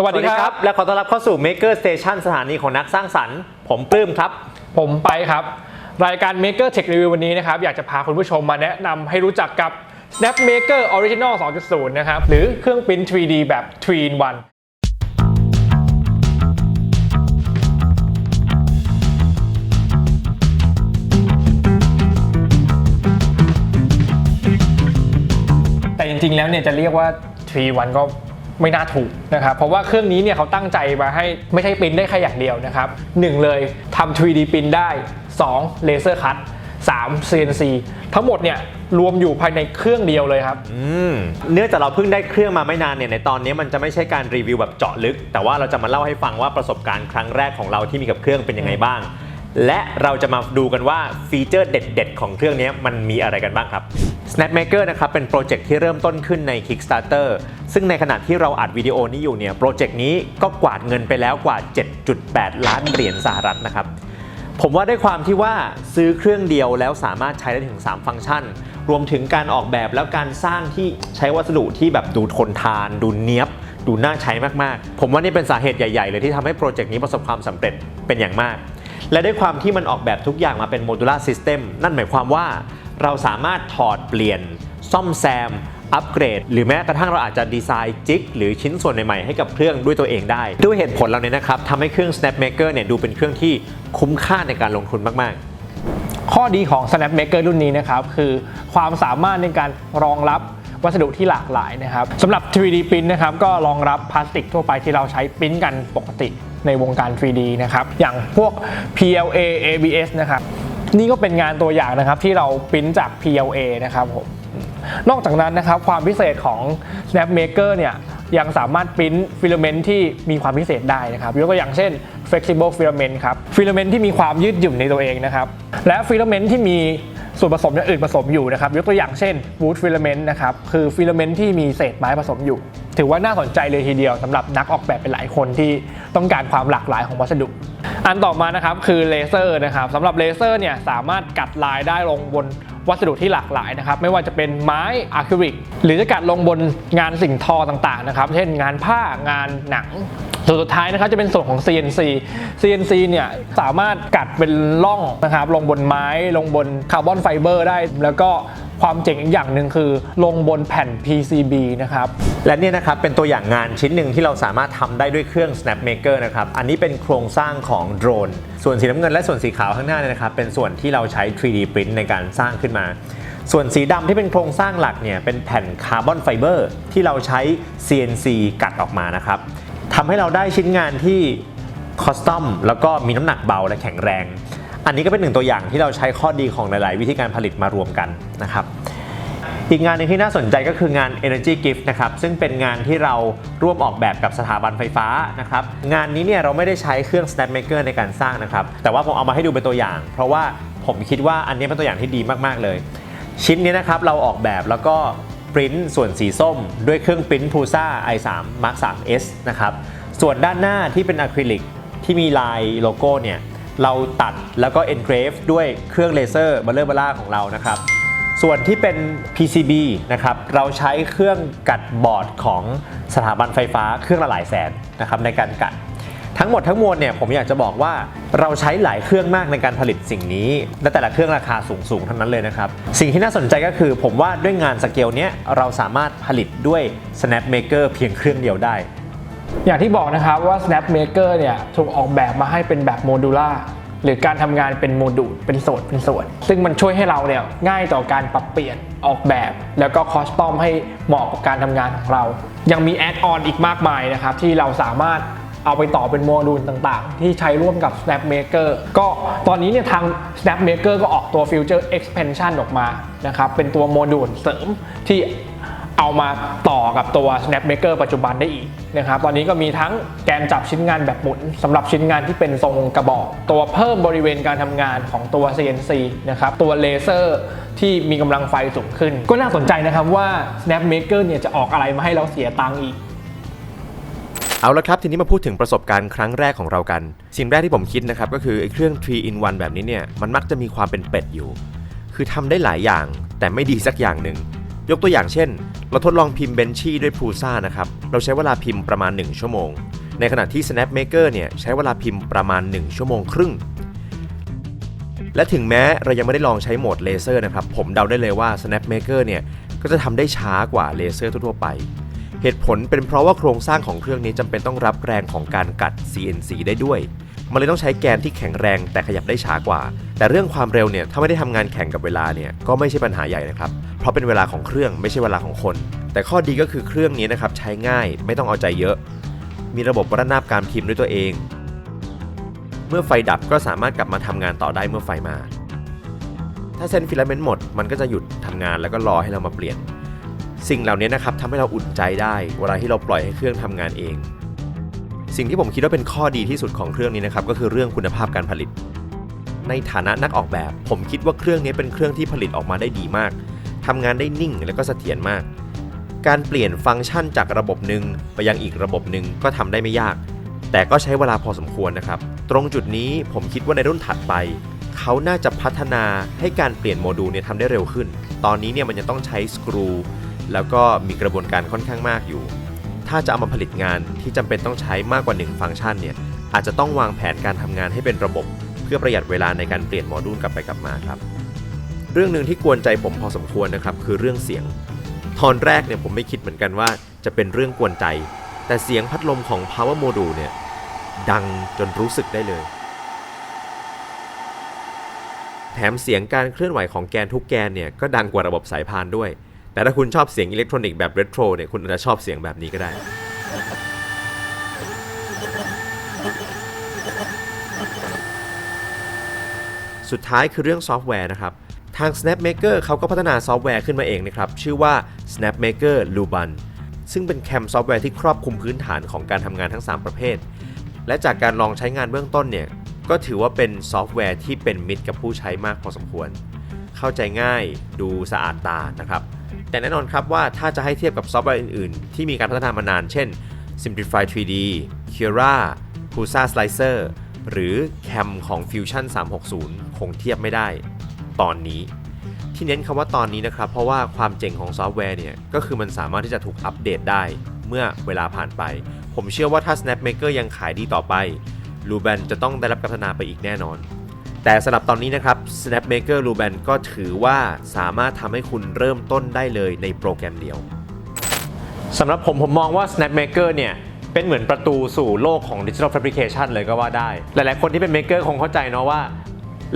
สวัสดีครับ และขอต้อนรับเข้าสู่ Maker Station สถานีของนักสร้างสรรค์ ผมปลื้มครับ ผมไปครับ รายการ Maker Tech Review วันนี้นะครับ อยากจะพาคุณผู้ชมมาแนะนำให้รู้จักกับ Snap Maker Original 2.0 นะครับ หรือเครื่องปริ้น 3D แบบ 3 in 1แต่จริงๆ แล้วเนี่ยจะเรียกว่า3 1ก็ ไม่น่าถูกนะครับเพราะว่าเครื่องนี้เนี่ยเขาตั้งใจมาให้ไม่ใช่ปริ้นได้แค่อย่างเดียวนะครับหนึ่งเลยทำ 3D ปริ้นได้2เลเซอร์คัต3 CNC ทั้งหมดเนี่ยรวมอยู่ภายในเครื่องเดียวเลยครับ เนื่องจากเราเพิ่งได้เครื่องมาไม่นานเนี่ยในตอนนี้มันจะไม่ใช่การรีวิวแบบเจาะลึก แต่ว่าเราจะมาเล่าให้ฟังว่าประสบการณ์ครั้งแรกของเราที่มีกับเครื่องเป็นยังไงบ้าง และเราจะมาดูกันว่าฟีเจอร์เด็ด ๆ ของเครื่องนี้มันมีอะไรกันบ้างครับ Snapmaker นะครับเป็นโปรเจกต์ที่เริ่มต้นขึ้นใน Kickstarter ซึ่งในขณะที่เราอัดวิดีโอนี้อยู่เนี่ยโปรเจกต์นี้ก็กวาดเงินไปแล้วกว่า 7.8 ล้านเหรียญสหรัฐนะครับ ผมว่าได้ความที่ว่าซื้อเครื่องเดียวแล้วสามารถใช้ได้ถึง 3 ฟังก์ชัน รวมถึงการออกแบบแล้วการสร้างที่ใช้วัสดุที่แบบดูทนทาน ดูเนี้ยบดูน่าใช้มากๆ ผมว่านี่เป็นสาเหตุใหญ่ ๆ เลยที่ทำให้โปรเจกต์นี้ประสบความสำเร็จเป็นอย่างมาก และด้วยความที่มันออกแบบทุกอย่างมาเป็นโมดูล a r ซิสเต็มนั่นหมายความว่าเราสามารถถอดเปลี่ยน ซ่อมแซม อัปเกรด หรือแม้กระทั่งเราอาจจะดีไซน์จิก หรือชิ้นส่วนใหม่ๆให้กับเครื่องด้วยตัวเองได้ ด้วยเหตุผลเหล่านี้นะครับทำให้เครื่อง Snapmaker เนี่ยดูเป็นเครื่องที่คุ้มค่าในการลงทุนมากๆ ข้อดีของ Snap Maker รุ่นนี้นะครับคือความสามารถในการรองรับ วัสดุที่หลากหลายนะครับสำหรับ 3D Print นะครับก็รองรับพลาสติกทั่วไปที่เราใช้ปริ้นกันปกติในวงการ 3D นะครับอย่างพวก PLA ABS นะครับนี่ก็เป็นงานตัวอย่างนะครับที่เราปริ้นจาก PLA นะครับผมนอกจากนั้นนะครับความพิเศษของ Snap Maker เนี่ยยังสามารถปริ้นฟิลเมนต์ที่มีความพิเศษได้นะครับยกตัวอย่างเช่น flexible filament ครับฟิลเมนต์ที่มีความยืดหยุ่นในตัวเองนะครับและฟิลเมนต์ที่มี ส่วนผสมอย่างอื่นผสมอยู่นะครับยกตัวอย่างเช่น wood filament นะครับคือฟิลเมนต์ที่มีเศษไม้ผสมอยู่ ถือว่าน่าสนใจเลยทีเดียวสำหรับนักออกแบบเป็นหลายคนที่ต้องการความหลากหลายของวัสดุ อันต่อมานะครับคือเลเซอร์นะครับสำหรับเลเซอร์เนี่ยสามารถกัดลายได้ลงบน วัสดุที่หลากหลายนะครับไม่ว่าจะเป็นไม้อะคริลิกหรือจะกัดลงบนงานสิ่งทอต่างๆนะครับ เช่นงานผ้างานหนังส่วนสุดท้ายนะครับจะเป็นส่วนของ CNC CNC เนี่ยสามารถกัดเป็นร่องนะครับลงบนไม้ลงบนคาร์บอนไฟเบอร์ได้ แล้วก็ ความเจ๋งอีกอย่างหนึ่งคือ ลงบนแผ่น PCB นะครับ และเนี่ยนะครับเป็นตัวอย่างงานชิ้นหนึ่งที่เราสามารถทำได้ด้วยเครื่อง Snapmaker นะครับ อันนี้เป็นโครงสร้างของโดรน ส่วนสีน้ำเงินและส่วนสีขาวข้างหน้าเนี่ยนะครับ เป็นส่วนที่เราใช้ 3D print ในการสร้างขึ้นมา ส่วนสีดำที่เป็นโครงสร้างหลักเนี่ยเป็นแผ่นคาร์บอนไฟเบอร์ที่เราใช้ CNC กัดออกมานะครับทำให้เราได้ชิ้นงานที่คอสตอมแล้วก็มีน้ำหนักเบาและแข็งแรง อันนี้ก็เป็นหนึ่งตัวอย่างที่เราใช้ข้อดีของหลาย ๆ วิธีการผลิตมารวมกันนะครับอีกงานหนึงที่น่าสนใจก็คืองาน Energy Gift นะครับซึ่งเป็นงานที่เราร่วมออกแบบกับสถาบันไฟฟ้านะครับงานนี้เนี่ยเราไม่ได้ใช้เครื่อง Snapmaker ในการสร้างนะครับแต่ว่าผมเอามาให้ดูเป็นตัวอย่าง เพราะว่าผมคิดว่าอันนี้เป็นตัวอย่างที่ดีมาก ๆ เลย ชิ้นนี้นะครับเราออกแบบแล้วก็ปริ้นส่วนสีส้ม ด้วยเครื่องปริ้น Prusa i3 Mark 3s นะครับส่วนด้านหน้าที่เป็นอะคริลิกที่มีลายโลโก้เนี่ย เราตัดแล้วก็ engrave ด้วยเครื่องเลเซอร์บัลเลอร์บล่าของเรานะครับส่วนที่เป็น PCB นะครับ เราใช้เครื่องกัดบอร์ดของสถาบันไฟฟ้าเครื่องละหลายแสนนะครับในการกัด ทั้งหมดทั้งมวลเนี่ยผมอยากจะบอกว่าเราใช้หลายเครื่องมากในการผลิตสิ่งนี้ และแต่ละเครื่องราคาสูงๆทั้งนั้นเลยนะครับ สิ่งที่น่าสนใจก็คือผมว่าด้วยงานสเกลเนี้ยเราสามารถผลิตด้วย Snapmaker เพียงเครื่องเดียวได้ อย่างที่บอกนะครับว่า Snap Maker เนี่ยถูกออกแบบมาให้เป็นแบบโมดูล่าหรือการทำงานเป็นโมดูลเป็นส่วนเป็นส่วน ซึ่งมันช่วยให้เราเนี่ยง่ายต่อการปรับเปลี่ยนออกแบบ แล้วก็คอสตอมให้เหมาะกับการทำงานของเรา ยังมีแอดออนอีกมากมายนะครับ ที่เราสามารถเอาไปต่อเป็นโมดูลต่างๆ ที่ใช้ร่วมกับ Snap Maker ก็ตอนนี้เนี่ยทาง Snap Maker ก็ออกตัว Future Expansion ออกมานะครับ เป็นตัวโมดูลเสริมที่ เอามาต่อกับตัว Snapmaker ปัจจุบันได้อีกนะครับตอนนี้ก็มีทั้งแกนจับชิ้นงานแบบหมุนสำหรับชิ้นงานที่เป็นทรงกระบอก ตัวเพิ่มบริเวณการทำงานของตัว CNC นะครับตัวเลเซอร์ที่มีกำลังไฟสูงขึ้น ก็น่าสนใจนะครับว่า Snapmaker เนี่ยจะออกอะไรมาให้เราเสียตังค์อีกเอาละครับทีนี้มาพูดถึงประสบการณ์ครั้งแรกของเรากัน สิ่งแรกที่ผมคิดนะครับก็คือไอ้เครื่อง 3 in 1 แบบนี้เนี่ยมันมักจะมีความเป็นเป็ดอยู่ คือทำได้หลายอย่างแต่ไม่ดีสักอย่างหนึ่ง ยกตัวอย่างเช่น เราทดลองพิมพ์เบนชี่ด้วยพูซ่านะครับ เราใช้เวลาพิมพ์ประมาณ 1 ชั่วโมง ในขณะที่ SnapMaker เนี่ยใช้เวลาพิมพ์ประมาณ 1 ชั่วโมงครึ่ง และถึงแม้เรายังไม่ได้ลองใช้โหมดเลเซอร์นะครับ ผมเดาได้เลยว่า SnapMaker เนี่ยก็จะทำได้ช้ากว่าเลเซอร์ทั่วๆไป เหตุผลเป็นเพราะว่าโครงสร้างของเครื่องนี้จำเป็นต้องรับแรงของการกัด CNC ได้ด้วยมันเลยต้องใช้แกนที่แข็งแรงแต่ขยับได้ช้ากว่า แต่เรื่องความเร็วเนี่ยถ้าไม่ได้ทำงานแข่งกับเวลาเนี่ยก็ไม่ใช่ปัญหาใหญ่นะครับ เพราะเป็นเวลาของเครื่องไม่ใช่เวลาของคน แต่ข้อดีก็คือเครื่องนี้นะครับใช้ง่ายไม่ต้องเอาใจเยอะ มีระบบวัดระนาบการพิมพ์ด้วยตัวเอง เมื่อไฟดับก็สามารถกลับมาทำงานต่อได้เมื่อไฟมา ถ้าเส้นฟิลาเมนต์หมดมันก็จะหยุดทำงานแล้วก็รอให้เรามาเปลี่ยน สิ่งเหล่านี้นะครับทำให้เราอุ่นใจได้เวลาที่เราปล่อยให้เครื่องทำงานเอง สิ่งที่ผมคิดว่าเป็นข้อดีที่สุดของเครื่องนี้นะครับก็คือเรื่องคุณภาพการผลิตในฐานะนักออกแบบ ผมคิดว่าเครื่องนี้เป็นเครื่องที่ผลิตออกมาได้ดีมาก ทำงานได้นิ่งและก็เสถียรมาก การเปลี่ยนฟังก์ชันจากระบบหนึ่งไปยังอีกระบบหนึ่งก็ทำได้ไม่ยาก แต่ก็ใช้เวลาพอสมควรนะครับ ตรงจุดนี้ผมคิดว่าในรุ่นถัดไป เขาน่าจะพัฒนาให้การเปลี่ยนโมดูลเนี่ยทำได้เร็วขึ้น ตอนนี้เนี่ยมันยังต้องใช้สกรู แล้วก็มีกระบวนการค่อนข้างมากอยู่ ถ้าจะเอามาผลิตงานที่จำเป็นต้องใช้มากกว่า 1 ฟังก์ชันเนี่ยอาจจะต้องวางแผนการทำงานให้เป็นระบบ เพื่อประหยัดเวลาในการเปลี่ยนโมดูลกลับไปกลับมาครับ รื่องหนึ่งที่กวนใจผมพอสมควรนะครับคือเรื่องเสียง ตอนแรกเนี่ยผมไม่คิดเหมือนกันว่าจะเป็นเรื่องกวนใจ แต่เสียงพัดลมของ power module เนี่ยดังจนรู้สึกได้เลย แถมเสียงการเคลื่อนไหวของแกนทุกแกนเนี่ยก็ดังกว่าระบบสายพานด้วย แต่ถ้าคุณชอบเสียงอิเล็กทรอนิกส์แบบเรโทรเนี่ยคุณอาจจะชอบเสียงแบบนี้ก็ได้สุดท้ายคือเรื่องซอฟต์แวร์นะครับ ทาง SnapMaker เขาก็พัฒนาซอฟต์แวร์ขึ้นมาเองนะครับ ชื่อว่า SnapMaker Luban ซึ่งเป็นแคมซอฟต์แวร์ที่ครอบคลุมพื้นฐานของการทำงานทั้ง 3 ประเภท และจากการลองใช้งานเบื้องต้นเนี่ย ก็ถือว่าเป็นซอฟต์แวร์ที่เป็นมิตรกับผู้ใช้มากพอสมควร เข้าใจง่ายดูสะอาดตานะครับ แต่แน่นอนครับว่าถ้าจะให้เทียบกับซอฟต์แวร์อื่นๆ ที่มีการพัฒนามานาน เช่น Simplify 3D Cura Pulsar Slicer หรือ Cam ของ Fusion 360 คงเทียบไม่ได้ ตอนนี้ ที่เน้นคำว่าตอนนี้นะครับ เพราะว่าความเจ๋งของซอฟต์แวร์เนี่ยก็คือมันสามารถที่จะถูกอัปเดตได้เมื่อเวลาผ่านไป ผมเชื่อว่าถ้า SnapMaker ยังขายดีต่อไป Luban จะต้องได้รับการพัฒนาไปอีกแน่นอน แต่สำหรับตอนนี้นะครับ SnapMaker Luban ก็ถือว่าสามารถทำให้คุณเริ่มต้นได้เลยในโปรแกรมเดียวสำหรับผมผมมองว่า Snapmaker เนี่ยเป็นเหมือนประตูสู่โลกของ Digital Fabrication เลยก็ว่าได้ หลายๆ คนที่เป็น Maker คงเข้าใจเนาะว่า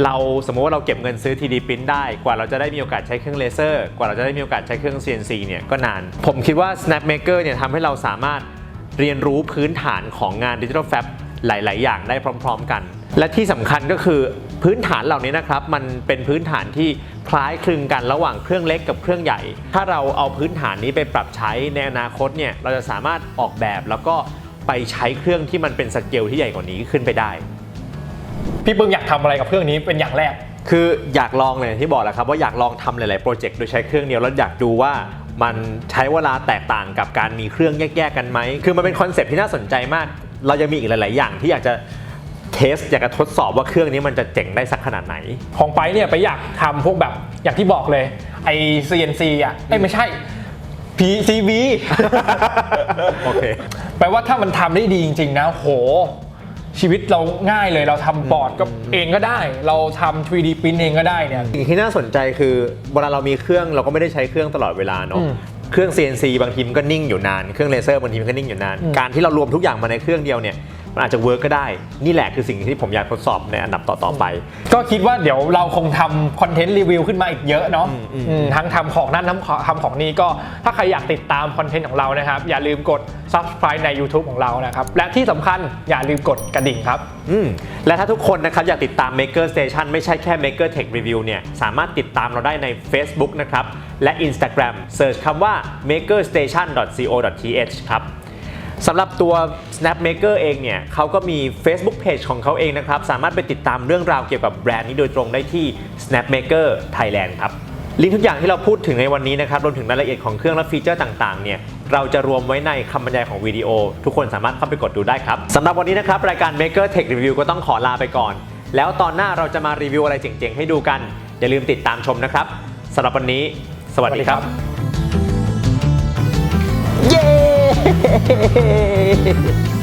เราสมมติว่าเราเก็บเงินซื้อ 3D Print ได้ กว่าเราจะได้มีโอกาสใช้เครื่องเลเซอร์ กว่าเราจะได้มีโอกาสใช้เครื่อง CNC เนี่ยก็นาน ผมคิดว่า Snapmaker เนี่ยทำให้เราสามารถเรียนรู้พื้นฐานของงาน Digital Fab หลาย ๆ อย่างได้พร้อม ๆ กัน และที่สำคัญก็คือพื้นฐานเหล่านี้นะครับ มันเป็นพื้นฐานที่คล้ายคลึงกันระหว่างเครื่องเล็กกับเครื่องใหญ่ ถ้าเราเอาพื้นฐานนี้ไปปรับใช้ในอนาคตเนี่ยเราจะสามารถออกแบบแล้วก็ไปใช้เครื่องที่มันเป็นสเกลที่ใหญ่กว่านี้ขึ้นไปได้ พี่ปึ้งอยากทำอะไรกับเครื่องนี้เป็นอย่างแรก คืออยากลองเลยที่บอกแหละครับว่าอยากลองทำหลาย ๆ โปรเจกต์โดยใช้เครื่องเดียวแล้วอยากดูว่ามันใช้เวลาแตกต่างกับการมีเครื่องแยก ๆ กันไหม คือมันเป็นคอนเซปต์ที่น่าสนใจมาก เรายังมีอีกหลาย ๆ อย่างที่อยากจะเทสอยากจะทดสอบว่าเครื่องนี้มันจะเจ๋งได้สักขนาดไหน ของไปเนี่ยไปอยากทำพวกแบบอย่างที่บอกเลยไอ CNC อะเอ้ยไม่ใช่ PCB โอเค แปลว่าถ้ามันทำได้ดีจริง ๆ นะโห ชีวิตเราง่ายเลยเราทำบอร์ดก็เองก็ได้ เราทำ 3D พิมพ์เองก็ได้เนี่ย สิ่งที่น่าสนใจคือเวลาเรามีเครื่องเราก็ไม่ได้ใช้เครื่องตลอดเวลาเนาะอืมเครื่อง CNC บางทีมันก็นิ่งอยู่นาน เครื่องเลเซอร์บางทีมันก็นิ่งอยู่นานอืมการที่เรารวมทุกอย่างมาในเครื่องเดียวเนี่ย มันอาจจะเวิร์กก็ได้ นี่แหละคือสิ่งที่ผมอยากทดสอบในอันดับต่อๆไป ก็คิดว่าเดี๋ยวเราคงทำคอนเทนต์รีวิวขึ้นมาอีกเยอะเนาะอืมอืมอืมทั้งทำของนั่นทั้งทำของนี่ก็ถ้าใครอยากติดตามคอนเทนต์ของเรานะครับ อย่าลืมกด subscribe ใน YouTube ของเรานะครับ และที่สำคัญอย่าลืมกดกระดิ่งครับ อืมและถ้าทุกคนนะครับอยากติดตาม Maker Station ไม่ใช่แค่ Maker Tech Review เนี่ยสามารถติดตามเราได้ใน Facebook นะครับและ Instagram Search คำว่า makerstation.co.th ครับ สำหรับตัว Snapmaker เองเนี่ยเขาก็มี Facebook Page ของเขาเองนะครับ สามารถไปติดตามเรื่องราวเกี่ยวกับแบรนด์นี้โดยตรงได้ที่ Snapmaker Thailand ครับลิงก์ทุกอย่างที่เราพูดถึงในวันนี้นะครับรวมถึงรายละเอียดของเครื่องและฟีเจอร์ต่างๆเนี่ยเราจะรวมไว้ในคำบรรยายของวิดีโอ ทุกคนสามารถเข้าไปกดดูได้ครับสำหรับวันนี้นะครับ รายการ Maker Tech Review ก็ต้องขอลาไปก่อน แล้วตอนหน้าเราจะมารีวิวอะไรเจ๋งๆ ให้ดูกัน อย่าลืมติดตามชมนะครับสำหรับวันนี้ สวัสดีครับ เย้ Hey!